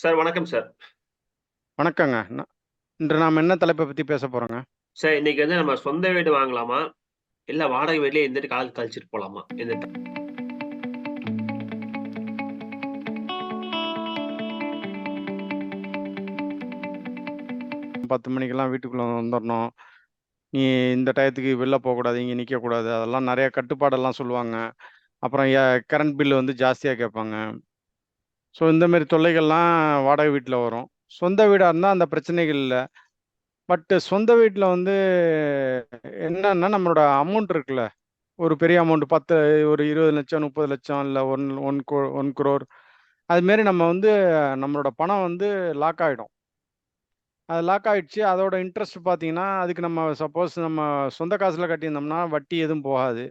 Sir வணக்கம் sir. வணக்கங்க. இன்று நாம என்ன தலைப்ப பத்தி பேச போறோங்க? சார் இன்னைக்கு வந்து நம்ம சொந்த வீடு வாங்கலாமா? இல்ல வாடகை வீட்லயே இருந்துட்டு காலம் கழிச்சுட்டு போலாமா? இந்த 10 மணிக்கெல்லாம் வீட்டுக்குள்ள வந்துரணும். நீ இந்த டயத்துக்கு வெளில போக்கூடாது, இங்க நிக்கக்கூடாது. அதெல்லாம் நெறைய கட்டுப்பாடெல்லாம் சொல்லுவாங்க. அப்புறம் கரண்ட் பில் வந்து ஜாஸ்தியா கேட்பாங்க. ஸோ இந்தமாரி தொல்லைகள்லாம் வாடகை வீட்டில் வரும். சொந்த வீடாக இருந்தால் அந்த பிரச்சனைகள் இல்லை பட்டு சொந்த வீட்டில் வந்து என்னன்னா, நம்மளோட அமௌண்ட் இருக்குல்ல. ஒரு பெரிய அமௌண்ட் 10 ஒரு இருபது லட்சம் முப்பது லட்சம் இல்லை ஒன் ஒன் கோ ஒன் குரோர் அதுமாரி நம்ம வந்து நம்மளோட பணம் வந்து லாக் ஆகிடும் அது லாக் ஆகிடுச்சு அதோட இன்ட்ரெஸ்ட் பார்த்தீங்கன்னா, அதுக்கு நம்ம சப்போஸ் நம்ம சொந்த காசில் கட்டியிருந்தோம்னா, வட்டி எதுவும் போகாது.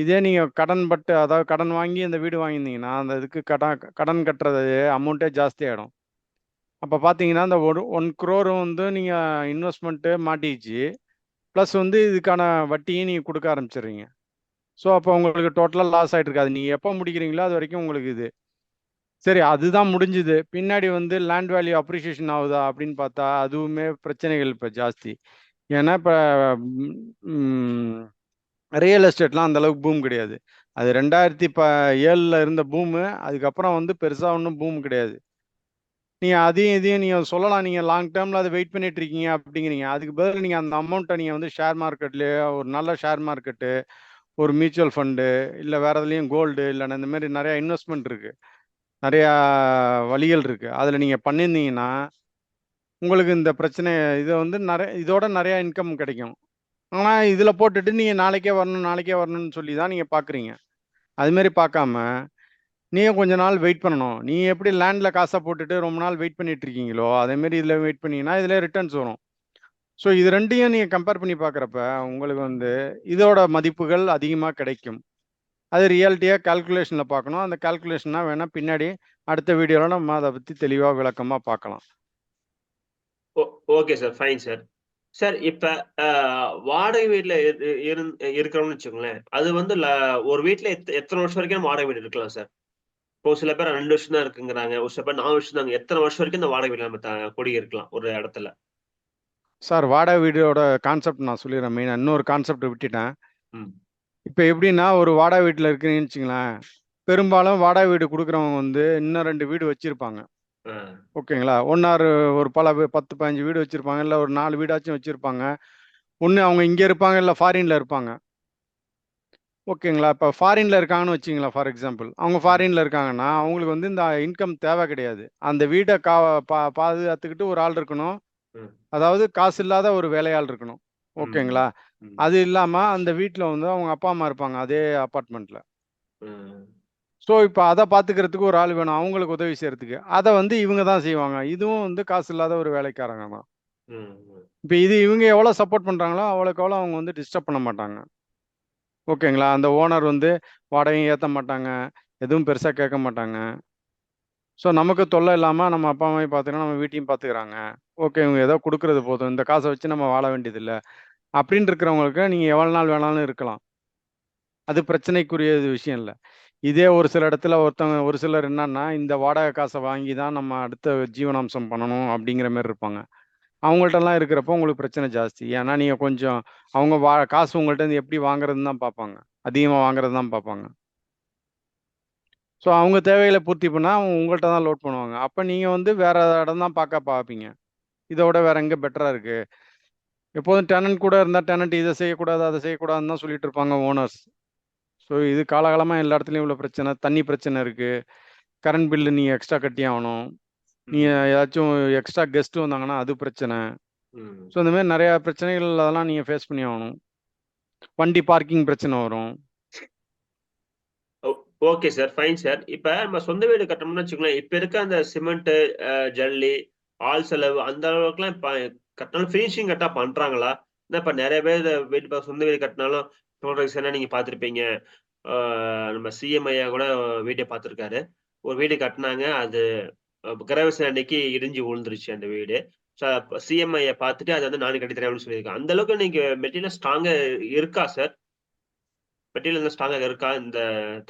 இதே நீங்கள் கடன் பட்டு அதாவது கடன் வாங்கி அந்த வீடு வாங்கியிருந்தீங்கன்னா, அந்த இதுக்கு கடன் கடன் கட்டுறது அமௌண்ட்டே ஜாஸ்தியாயிடும். அப்போ பார்த்தீங்கன்னா, அந்த ஒரு 1 crore வந்து நீங்கள் இன்வெஸ்ட்மெண்ட்டு மாட்டிச்சு ப்ளஸ் வந்து இதுக்கான வட்டியும் நீங்கள் கொடுக்க ஆரம்பிச்சிடுறீங்க ஸோ அப்போ உங்களுக்கு டோட்டலாக லாஸ் ஆகிட்டு இருக்காது நீங்கள் எப்போ முடிக்கிறீங்களோ, அது வரைக்கும் உங்களுக்கு இது. சரி அதுதான் முடிஞ்சுது. பின்னாடி வந்து லேண்ட் வேல்யூ அப்ரிசியேஷன் ஆகுதா அப்படின்னு பார்த்தா, அதுவுமே பிரச்சனைகள் இப்போ ஜாஸ்தி. ஏன்னா இப்போ ரியல் எஸ்டேட்லாம் அந்தளவுக்கு பூம் கிடையாது. அது 2007ல இருந்த பூமு. அதுக்கப்புறம் வந்து பெருசாக ஒன்றும் பூம் கிடையாது. நீங்கள் அதையும் இதையும் நீங்கள் சொல்லலாம். நீங்கள் லாங் டேர்மில் அதை வெயிட் பண்ணிட்டு இருக்கீங்க அப்படிங்கிறீங்க. அதுக்கு பதில் நீங்கள் அந்த அமௌண்ட்டை நீங்கள் வந்து ஷேர் மார்க்கெட்லேயே ஒரு நல்ல ஷேர் மார்க்கெட்டு, ஒரு மியூச்சுவல் ஃபண்டு, இல்லை வேறு எதுலேயும் கோல்டு இல்லன்னா இந்த மாதிரி நிறையா இன்வெஸ்ட்மெண்ட் இருக்குது நிறையா வழிகள் இருக்குது அதில் நீங்கள் பண்ணியிருந்தீங்கன்னா, உங்களுக்கு இந்த பிரச்சனை இதை வந்து நிறைய இதோட நிறையா இன்கம் கிடைக்கும். ஆனால் இதில் போட்டுட்டு நீங்கள் நாளைக்கே வரணும், நாளைக்கே வரணும்னு சொல்லி தான் நீங்கள் பார்க்குறீங்க. அதுமாரி பார்க்காம, நீங்கள் கொஞ்ச நாள் வெயிட் பண்ணணும். நீ எப்படி லேண்டில் காசை போட்டுட்டு ரொம்ப நாள் வெயிட் பண்ணிட்டு இருக்கீங்களோ, அதேமாரி இதில் வெயிட் பண்ணீங்கன்னா, இதில் ரிட்டர்ன்ஸ் வரும். ஸோ இது ரெண்டையும் நீங்கள் கம்பேர் பண்ணி பார்க்குறப்ப, உங்களுக்கு வந்து இதோட மதிப்புகள் அதிகமாக கிடைக்கும். அது ரியாலிட்டியாக கால்குலேஷனில் பார்க்கணும். அந்த கால்குலேஷன்னா வேணால் பின்னாடி அடுத்த வீடியோவில் நம்ம அதை பற்றி தெளிவாக விளக்கமாக பார்க்கலாம். ஓ okay sir. Fine sir. Sir இப்ப வாடகை இருந் இருக்கிறோம்னு வச்சுக்கோங்களேன். அது வந்து ஒரு எத் எத்தன வருஷம் வரைக்கும் வாடகை வீடு இருக்கலாம் சார்? இப்போ சில பேர் 2 வருஷம் தான் இருக்குங்கிறாங்க. ஒரு சில பேர் 4 வருஷம் தாங்க. எத்தன வருஷம் வரைக்கும் இந்த வாடகை வீட்ல நம்ம குடியிருக்கலாம் ஒரு இடத்துல? சார் வாடகை வீடோட கான்செப்ட் நான் சொல்லிடுறேன் மெயினா. இன்னொரு கான்செப்ட் விட்டுட்டேன். ம். இப்ப எப்படின்னா, ஒரு வாடகை வீட்ல இருக்கீங்கன்னு வச்சுக்கங்களேன். பெரும்பாலும் வாடகை வீடு குடுக்குறவங்க வந்து இன்னும் 2 வீடு வச்சிருப்பாங்க. ஓகேங்களா? 1 ஆர் ஒரு பல 10, 15 வீடு வச்சிருப்பாங்க. இல்ல ஒரு 4 வீடாச்சும் வச்சிருப்பாங்க. ஒண்ணு அவங்க இங்க இருப்பாங்க, இல்ல ஃபாரின்ல இருப்பாங்க. ஓகேங்களா? இப்ப ஃபாரின்ல இருக்காங்கன்னு வச்சுக்கங்களேன் ஃபார் எக்ஸாம்பிள். அவங்க. ஃபாரின்ல இருக்காங்கன்னா, அவங்களுக்கு வந்து இந்த இன்கம் தேவை கிடையாது. அந்த வீட கா பா பாதுகாத்துக்கிட்டு ஒரு ஆள் இருக்கணும். அதாவது காசு இல்லாத ஒரு வேலையாள் இருக்கணும். ஓகேங்களா? அது இல்லாம அந்த வீட்ல வந்து அவங்க அப்பா, அம்மா இருப்பாங்க. அதே அபார்ட்மெண்ட்ல. ஸோ இப்ப அத பார்த்துக்கிறதுக்கு ஒரு ஆள் வேணும். அவங்களுக்கு உதவி செய்றதுக்கு. அத வந்து இவங்க தான் செய்வாங்க. இதுவும் வந்து காசு இல்லாத ஒரு வேலைக்காரங்க தான். இப்ப இது இவங்க எவ்வளோ சப்போர்ட் பண்றாங்களோ, அவ்வளோக்கு அவ்வளோ அவங்க வந்து டிஸ்டர்ப் பண்ண மாட்டாங்க. ஓகேங்களா? அந்த ஓனர் வந்து வாடகையும் ஏத்த மாட்டாங்க. எதுவும் பெருசா கேட்க மாட்டாங்க. ஸோ நமக்கு தொல்லை இல்லாம நம்ம அப்பா, அம்மாவையும் பார்த்துக்கலாம், நம்ம வீட்டையும் பார்த்துக்கிறாங்க. ஓகே இவங்க ஏதோ குடுக்குறது போதும். இந்த காச வச்சு நம்ம வாழ வேண்டியதில்ல. அப்படின்னு இருக்கிறவங்களுக்கு நீங்க எவ்வளோ நாள் வேணாலும் இருக்கலாம். அது பிரச்சனைக்குரிய விஷயம் இல்ல. இதே ஒரு சில இடத்துல ஒருத்தவங்க ஒரு சிலர் என்னன்னா, இந்த வாடகை காசை வாங்கி தான் நம்ம அடுத்த ஜீவனாம்சம் பண்ணணும் அப்படிங்கிற மாதிரி இருப்பாங்க. அவங்கள்ட்டலாம் இருக்கிறப்போ உங்களுக்கு பிரச்சனை ஜாஸ்தி. ஏன்னா நீங்கள் கொஞ்சம் அவங்க வா காசு உங்கள்ட்ட இருந்து எப்படி வாங்குறதுன்னு தான் பார்ப்பாங்க. அதிகமாக வாங்குறது தான் பார்ப்பாங்க. ஸோ அவங்க தேவைகளை பூர்த்தி பண்ணால் அவங்க உங்கள்ட்ட தான் லோட் பண்ணுவாங்க. அப்போ நீங்கள் வந்து வேற இடம் தான் பார்க்க பார்ப்பீங்க. இதோட வேற எங்கே பெட்டராக இருக்கு. எப்போதும் டெனன்ட் கூட இருந்தால் டெனன்ட் இதை செய்யக்கூடாது, அதை செய்யக்கூடாதுன்னு தான் சொல்லிட்டு இருப்பாங்க ஓனர்ஸ். ஸோ இது காலகாலமா எல்லா இடத்துலயும் உள்ள பிரச்சனை. தண்ணி பிரச்சனை இருக்கு. கரண்ட் பில் நீங்க எக்ஸ்ட்ரா கட்டி ஆவணும். நீங்க ம். ஏதாச்சும் எக்ஸ்ட்ரா கெஸ்ட் வந்தாங்கன்னா அது பிரச்சனை. ஸோ இந்த மாரி நெறைய பிரச்சனைகள் அதெல்லாம் நீங்க ஃபேஸ் பண்ணி ஆவணும். வண்டி பார்க்கிங் பிரச்சனை வரும். Okay sir. Fine sir. இப்ப நம்ம சொந்த வீடு கட்டணும்னு வச்சுக்கோங்களேன். இப்ப இருக்க அந்த சிமெண்ட், அ ஜல்லி, ஆள் செலவு அந்த அளவுக்குலாம் இப்ப கட்டினாலும் ஃபினிஷிங் கரெக்ட்டா பண்றாங்களா? ஏன்னா இப்ப நெறைய பேர் வீடு இப்ப சொந்த வீடு கட்டினாலும் ரீசென்ட்டா நீங்க பார்த்துருப்பீங்க. நம்ம சிஎம் ஐயா கூட வீடியோ பார்த்துருக்காரு. ஒரு வீடு கட்டுனாங்க. அது கிரகவசம் அன்னைக்கு இடிஞ்சு விழுந்துருச்சு அந்த வீடு. ச சிஎம் ஐயா பார்த்துட்டு அதை வந்து நான் கட்டி தரேன் அப்படின்னு அந்த அளவுக்கு நீங்க மெட்டீரியல் ஸ்ட்ராங்கா இருக்கா சார்? மெட்டீரியல் ஸ்ட்ராங்கா இருக்கா இந்த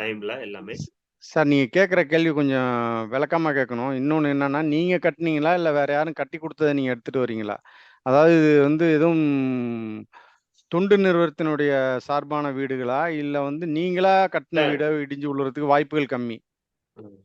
டைம்ல எல்லாமே? சார் நீங்க கேட்குற கேள்வி கொஞ்சம் விளக்கமா கேட்கணும். இன்னொன்னு என்னன்னா, நீங்க கட்டுனீங்களா? இல்லை வேற யாரும் கட்டி கொடுத்ததை நீங்க எடுத்துட்டு வரீங்களா? அதாவது இது வந்து எதுவும் தொண்டு நிறுவனத்தினுடைய சார்பான வீடுகளா? இல்ல வந்து நீங்களா கட்டுன. வீடா இடிஞ்சு விழுறதுக்கு வாய்ப்புகள் கம்மி. ம்.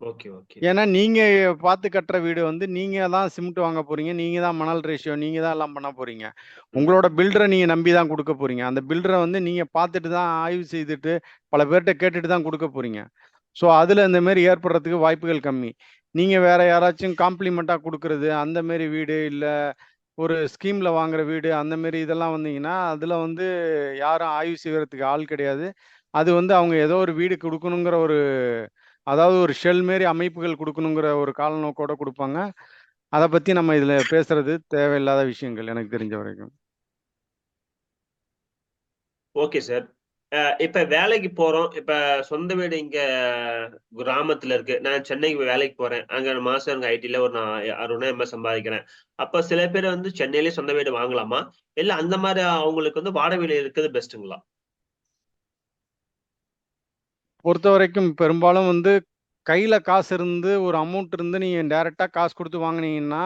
Okay, okay. ஏன்னா, நீங்க பார்த்து கட்டுற வீடு வந்து நீங்க தான் சிமெண்ட் வாங்க போறீங்க. நீங்க தான் மணல் ரேஷியோ நீங்க தான் எல்லாம் பண்ண போறீங்க. உங்களோட. பில்டர நீங்க நம்பி தான் குடுக்க போறீங்க. அந்த பில்டர வந்து நீங்க பார்த்துட்டு தான் ஆய்வு செய்துட்டு, பல பேர்ட்ட கேட்டுட்டு தான் குடுக்க போறீங்க. ஸோ, அதுல இந்த மாரி ஏற்படுறதுக்கு வாய்ப்புகள் கம்மி. நீங்க வேற யாராச்சும் காம்ப்ளிமென்ட்டா குடுக்குறது, அந்த மாரி வீடு, இல்ல ஒரு ஸ்கீமில் வாங்குற வீடு, அந்த மாரி இதெல்லாம் வந்தீங்கன்னா, அதில் வந்து யாரும் ஆய்வு செய்கிறதுக்கு ஆள் கிடையாது. அது வந்து அவங்க ஏதோ ஒரு வீடு கொடுக்கணுங்கிற ஒரு அதாவது ஒரு ஷெல் மாரி அமைப்புகள் கொடுக்கணுங்கிற ஒரு காலநோக்கோட கொடுப்பாங்க அதை பற்றி நம்ம இதில் பேசுறது தேவையில்லாத விஷயங்கள் எனக்கு தெரிஞ்ச வரைக்கும். Okay sir. இப்ப வேலைக்கு போறோம். இப்ப சொந்த வீடு இங்க கிராமத்துல இருக்கு. நான் சென்னைக்கு வேலைக்கு போறேன். அங்க மாசம் எனக்கு ஐடில ஒரு நான் 60,000 சம்பாதிக்கிறேன். அப்ப சில பேர் வந்து சென்னையிலேயே சொந்த வீடு வாங்கலாமா? இல்ல அந்த மாரி அவங்களுக்கு வந்து வாடகை வீடு இருக்கிறது பெஸ்ட்டுங்களா? பொறுத்தவரைக்கும் பெரும்பாலும் வந்து கையில காசு இருந்து, ஒரு அமௌண்ட் இருந்து நீங்க டைரக்ட்டா காசு குடுத்து வாங்குனீங்கன்னா,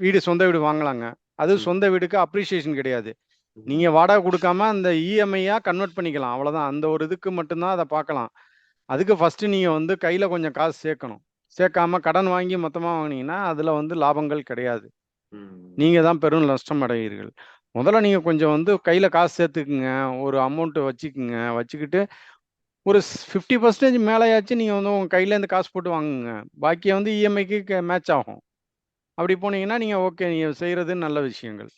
வீடு சொந்த வீடு வாங்கலாங்க. அது. சொந்த வீடுக்கு அப்ரிசியேஷன் கிடையாது. நீங்க வாடகை குடுக்காம அந்த இஎம்ஐயா கன்வெர்ட் பண்ணிக்கலாம். அவ்வளோதான். அந்த ஒரு இதுக்கு மட்டும் தான் அத பார்க்கலாம். அதுக்கு ஃபர்ஸ்ட்டு நீங்க வந்து கையில கொஞ்சம் காசு சேர்க்கணும். சேர்க்காம கடன் வாங்கி மொத்தமா வாங்குனீங்கன்னா, அதுல வந்து லாபங்கள் கிடையாது. நீங்க தான் பெரும் நஷ்டம் அடைவீர்கள். முதல்ல நீங்க கொஞ்சம் வந்து கையில காசு சேர்த்துக்குங்க. ஒரு அமௌண்ட் வச்சுக்குங்க. வச்சுக்கிட்டு ஒரு ஸ் 50% மேலயாச்சும் நீங்க வந்து உங்க கையிலேருந்து காசு போட்டு வாங்குங்க. பாக்கிய வந்து இஎம்ஐக்கு க மேட்ச் ஆகும். அப்படி போனீங்கன்னா, நீங்க ஓகே. நீங்க செய்றது நல்ல விஷயங்கள்.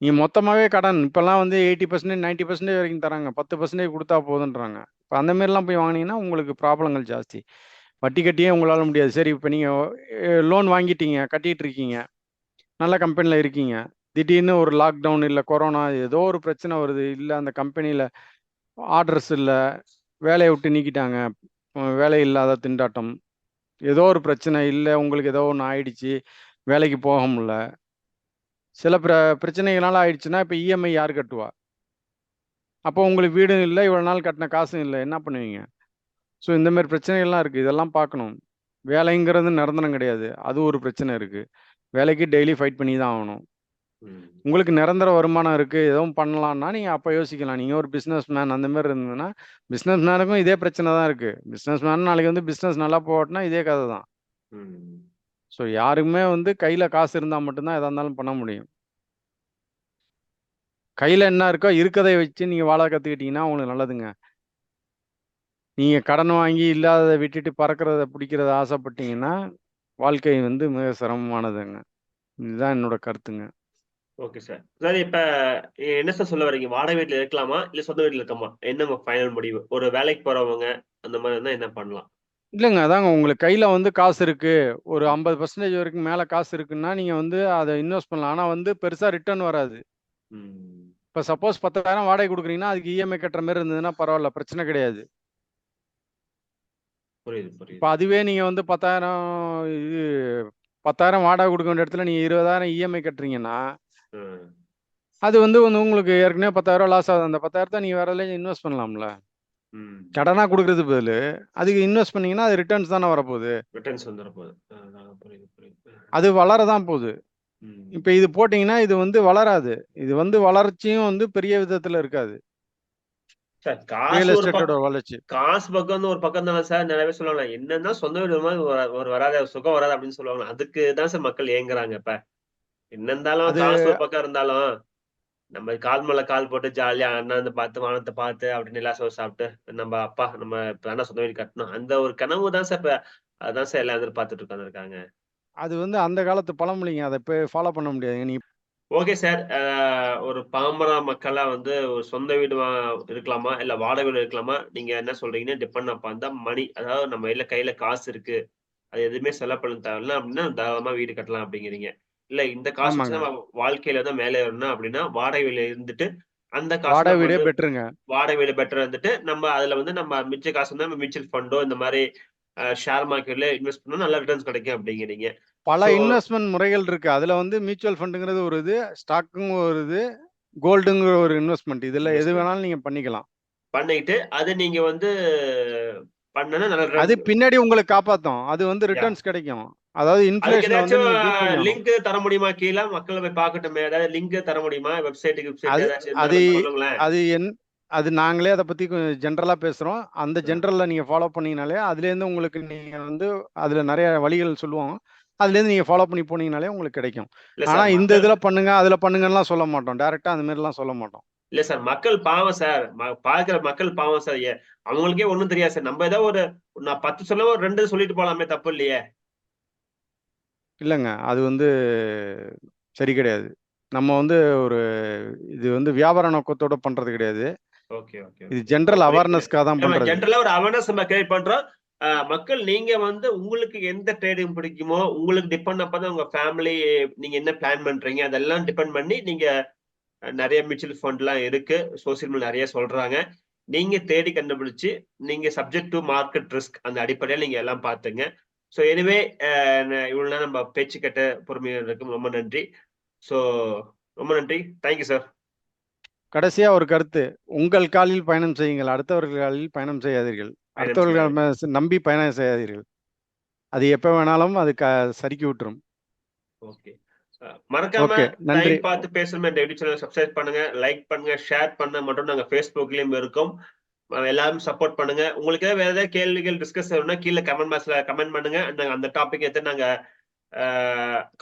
நீங்கள் மொத்தமாகவே கடன் இப்போல்லாம் வந்து 80% 90% வரைக்கும் தராங்க. பத்து பர்சன்டேஜ் கொடுத்தா போதுன்றாங்க. இப்போ அந்த மாரிலாம் போய் வாங்குனீங்கன்னா, உங்களுக்கு ப்ராப்ளங்கள் ஜாஸ்தி. வட்டி கட்டியே உங்களால் முடியாது. சரி இப்போ நீங்கள் லோன் வாங்கிட்டீங்க. கட்டிகிட்டு இருக்கீங்க. நல்ல கம்பெனியில் இருக்கீங்க. திடீர்னு ஒரு லாக்டவுன் இல்லை கொரோனா ஏதோ ஒரு பிரச்சனை வருது. இல்லை அந்த கம்பெனியில் ஆர்டர்ஸ் இல்லை வேலையை விட்டு நீக்கிட்டாங்க. வேலை இல்லாத திண்டாட்டம். ஏதோ ஒரு பிரச்சனை இல்லை உங்களுக்கு ஏதோ ஒன்று ஆயிடுச்சு. வேலைக்கு போக முடில. சில பிர பிரச்சனைகள்னால ஆயிடுச்சுன்னா, இப்ப இஎம்ஐ யார் கட்டுவா? அப்போ உங்களுக்கு வீடும் இல்ல. இவ்வளோ நாள் கட்டின காசும் இல்ல. என்ன பண்ணுவீங்க? ஸோ இந்த மாரி பிரச்சனைகள்லாம் இருக்கு. இதெல்லாம் பார்க்கணும். வேலைங்கிறது நிரந்தரம் கிடையாது. அது ஒரு பிரச்சனை இருக்கு. வேலைக்கு டெய்லி ஃபைட் பண்ணி தான் ஆகணும். உங்களுக்கு நிரந்தர வருமானம் இருக்கு. எதுவும் பண்ணலான்னா, நீங்க அப்ப யோசிக்கலாம். நீங்க ஒரு பிசினஸ் மேன் அந்த மாரி இருந்ததுன்னா, பிசினஸ் மேனுக்கும் இதே பிரச்சனை தான் இருக்கு. பிசினஸ் மேன் நாளைக்கு வந்து பிசினஸ் நல்லா போகட்டும்னா, இதே கத தான். ஸோ யாருக்குமே வந்து கையில் காசு இருந்தால் மட்டும்தான் எதாக இருந்தாலும் பண்ண முடியும். கையில் என்ன இருக்கோ இருக்கதை வச்சு நீங்கள் வாழ கற்றுக்கிட்டிங்கன்னா உங்களுக்கு நல்லதுங்க. நீங்கள் கடன் வாங்கி இல்லாததை விட்டுட்டு பறக்கிறத பிடிக்கிறத ஆசைப்பட்டீங்கன்னா, வாழ்க்கை வந்து மிக சிரமமானதுங்க. இதுதான் என்னோட கருத்துங்க. Okay sir. சார் இப்ப என்ன சார் சொல்ல வரீங்க வாடகை வீட்டில் இருக்கலாமா? இல்ல சொந்த வீட்டில் இருக்கமா என்ன ஃபைனல் முடிவு? ஒரு வேலைக்கு போறவங்க அந்த மாதிரி இருந்தா என்ன பண்ணலாம்? இல்லங்க. அதாங்க உங்களுக்கு கையில வந்து காசு இருக்கு. ஒரு 50% வரைக்கும் மேல காசு இருக்குன்னா, நீங்க வந்து அத இன்வெஸ்ட் பண்ணலாம். ஆனா வந்து பெருசா ரிட்டர்ன் வராது. ம். இப்ப சப்போஸ் 10,000 வாடகை குடுக்குறீங்கன்னா, அதுக்கு இஎம்ஐ கட்டுற மாரி இருந்ததுன்னா பரவால்ல. பிரச்சனை கிடையாது. புரியுது, இப்ப புரியுது. அதுவே நீங்க வந்து 10,000 இது 10,000 வாடகை குடுக்க வேண்டிய இடத்துல நீங்க 20,000 இஎம்ஐ கட்டுறீங்கன்னா, ம். அது வந்து வந்து உங்களுக்கு ஏற்கனவே ரூ. 10,000 லாஸ் ஆகுது. அந்த 10,000த்த நீங்க வேற எதுலயும் இன்வெஸ்ட் பண்ணலாம்ல. கடனா குடுக்குறதுக்கு பதிலு, அதுக்கு இன்வெஸ்ட் பண்ணீங்கன்னா, அது ரிட்டர்ன்ஸ் தானே வரப்போகுது. ரிட்டர்ன்ஸ் வந்துற போகுது. அ புரியுது, புரியுது. அது வளர தான் போகுது. இப்ப இது போட்டீங்கன்னா, இது வந்து வளராது. இது வந்து வளர்ச்சியும் வந்து பெரிய விதத்துல இருக்காது. வளர்ச்சி. காசு பக்கம் வந்து ஒரு பக்கம் தானே சார். நெறைய பேர் சொல்லுவாங்க. என்னன்னா சொந்த வீடு மாரி ஒரு வராது, சுகம் வராது அப்படின்னு சொல்லுவாங்க. அதுக்கு தான் சார் மக்கள் ஏங்குறாங்க இப்ப. என்ன இருந்தாலும் காசு ஒரு பக்கம் இருந்தாலும், நம்ம கால் மேல கால் போட்டு ஜாலியா அண்ணாந்து பார்த்து, வானத்த பார்த்து, அப்படி நிலா சோறு சாப்பிட்டு, நம்ம அப்பா நம்ம இப்ப தானே சொந்த வீடு கட்டணும். அந்த ஒரு கனவு தான் சார் இப்ப அதான் சார் எல்லாம் எதிர்பார்த்துட்டு உட்கார்ந்துருக்காங்க. அது வந்து அந்த காலத்து பழமொழிங்க. அத இப்ப ஃபாலோ பண்ண முடியாதுங்க. நீ ஓகே சார். ஒரு பாமர மக்களா வந்து ஒரு சொந்த வீடு இருக்கலாமா? இல்ல வாடகை வீடு இருக்கலாமா? நீங்க என்ன சொல்றீங்கன்னா, டிபெண்ட் அப்பான் த மனி. அதாவது நம்ம கையில கையில காசு இருக்கு. அது எதுவுமே செலவு பண்ண தேவையில்ல அப்படின்னா, தாராளமா வீடு கட்டலாம் அப்படிங்கிறீங்க. இல்ல இந்த காசு வாழ்க்கையில தான் மேலே வரணும் அப்படின்னா, வாடகை வீட்ல இருந்துட்டு, அந்த வாடகை வீடே பெட்டருங்க. வாடகை வீடு பெட்டரா இருந்துட்டு, நம்ம அதுல வந்து நம்ம மிச்ச காசு வந்து நம்ம மியூச்சுவல் ஃபண்டோ இந்த அ ஷேர் மார்க்கெட்ல இன்வெஸ்ட் பண்ணா நல்ல ரிட்டர்ன்ஸ் கிடைக்கும் அப்படிங்கிறீங்க. பல ஸோ இன்வெஸ்ட்மென்ட் முறைகள் இருக்கு. அதுல வந்து மியூச்சுவல் ஃபண்டுங்கிறது ஒரு இது, ஸ்டாக்குங்க ஒரு இது, கோல்டுங்கிற ஒரு இன்வெஸ்ட்மென்ட். இதுல எது. வேணாலும் நீங்க பண்ணிக்கலாம். பண்ணிட்டு அது நீங்க வந்து பண்ணனா நல்ல அது பின்னாடி உங்களுக்கு காப்பாத்தும் அது வந்து ரிட்டர்ன்ஸ் கிடைக்கும் அதாவது பண்ணணும். லிங்க் தர முடியுமா? கீழே மக்கள் போய் பார்க்கட்டுமே. ஏதாவது லிங்க் தர முடியுமா? வெப்சைட்டுக்கு வெப்சைட் அது- அது- என் அது நாங்களே அதை பத்தி ஜென்ரலா பேசுறோம். அந்த ஜென்ரல்ல நீங்க ஃபாலோ பண்ணீங்கனாலே அதுல இருந்து உங்களுக்கு நீங்க வந்து அதுல நிறைய வழிகள் சொல்லுவோம் அதுல இருந்து நீங்க ஃபாலோ பண்ணி போனீங்கனாலே உங்களுக்கு கிடைக்கும். ஆனா இந்த இதுல பண்ணுங்க அதுல பண்ணுங்கலாம் சொல்ல மாட்டோம். டைரக்டா அந்த மாதிரி எல்லாம் சொல்ல மாட்டோம். இல்ல சார் மக்கள் பாவம் சார். பார்க்கிற மக்கள் பாவம் சார். அவங்களுக்கே ஒண்ணும் தெரியாது சார். நம்ம ஏதோ ஒரு நான் பத்து சொல்ல ஒரு ரெண்டு சொல்லிட்டு போலாமே தப்பு இல்லையே. இல்லைங்க. அது வந்து சரி கிடையாது. நம்ம வந்து ஒரு இது வந்து வியாபார நோக்கத்தோட பண்றது கிடையாது. ஓகே ஓகே இது ஜென்ரல் அவேர்னஸ்க்காக தான் பண்றது. ஜென்ரலா ஒரு அவேர்னஸ் நம்ம கிரியேட் பண்றோம். மக்கள் நீங்க வந்து உங்களுக்கு எந்த ட்ரேடிங் பிடிக்குமோ உங்களுக்கு டிபெண்ட் அப்பதான் உங்க ஃபேமிலி நீங்க என்ன பிளான் பண்றீங்க அதெல்லாம் டிபெண்ட் பண்ணி நீங்க அஹ், நிறைய மியூச்சுவல் ஃபண்ட்லாம் இருக்கு. சோசியல் மீடியா நிறைய சொல்றாங்க. நீங்க தேடி கண்டுபிடிச்சு நீங்க சப்ஜெக்ட் டு மார்க்கெட் ரிஸ்க் அந்த அடிப்படையில் நீங்க எல்லாம் பாத்துங்க ஸோ எனிவே இவ்வளவு நேரம் நம்ம பேச்சு கட்ட பொறுமையாக இருக்கும் ரொம்ப நன்றி. ஸோ ரொம்ப நன்றி. தேங்க்யூ சார் கடைசியா ஒரு கருத்து. உங்கள் காலில் பயணம் செய்யுங்கள். அடுத்தவர்கள் காலில் பயணம் செய்யாதீர்கள். அடுத்தவர்கள் நம்பி பயணம் செய்யாதீர்கள். அது எப்ப வேணாலும் அது சறுக்கி விட்டுரும். ஓகே. மறக்காம நன்றி. பார்த்து பேசணுமே இந்த யூடியூப் சேனல் சப்ஸ்கிரைப் பண்ணுங்க லைக் பண்ணுங்க ஷேர் பண்ண மட்டும் நாங்க ஃபேஸ்புக்லயும் இருக்கோம். எல்லாரும் சப்போர்ட் பண்ணுங்க. உங்களுக்கு ஏதாவது வேற ஏதாவது கேள்விகள் டிஸ்கஸ் வேணும்னா கீழே கமெண்ட் பாக்ஸ்ல கமெண்ட் பண்ணுங்க. நாங்க அந்த டாபிக் எடுத்து நாங்க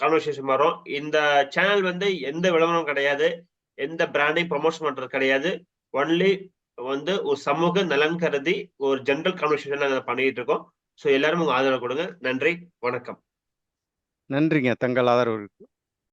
கான்வர்சேஷன் வரோம் இந்த சேனல் வந்து எந்த விளம்பரம் கிடையாது. எந்த பிராண்டையும் ப்ரொமோஷன் பண்றது கிடையாது. ஒன்லி வந்து ஒரு சமூக நலன் கருதி ஒரு ஜென்ரல் கான்வர்சேஷன் நாங்க பண்ணிட்டு இருக்கோம். ஸோ எல்லாரும் உங்க ஆதரவு கொடுங்க. நன்றி. வணக்கம். நன்றிங்க. தங்கள் ஆதரவு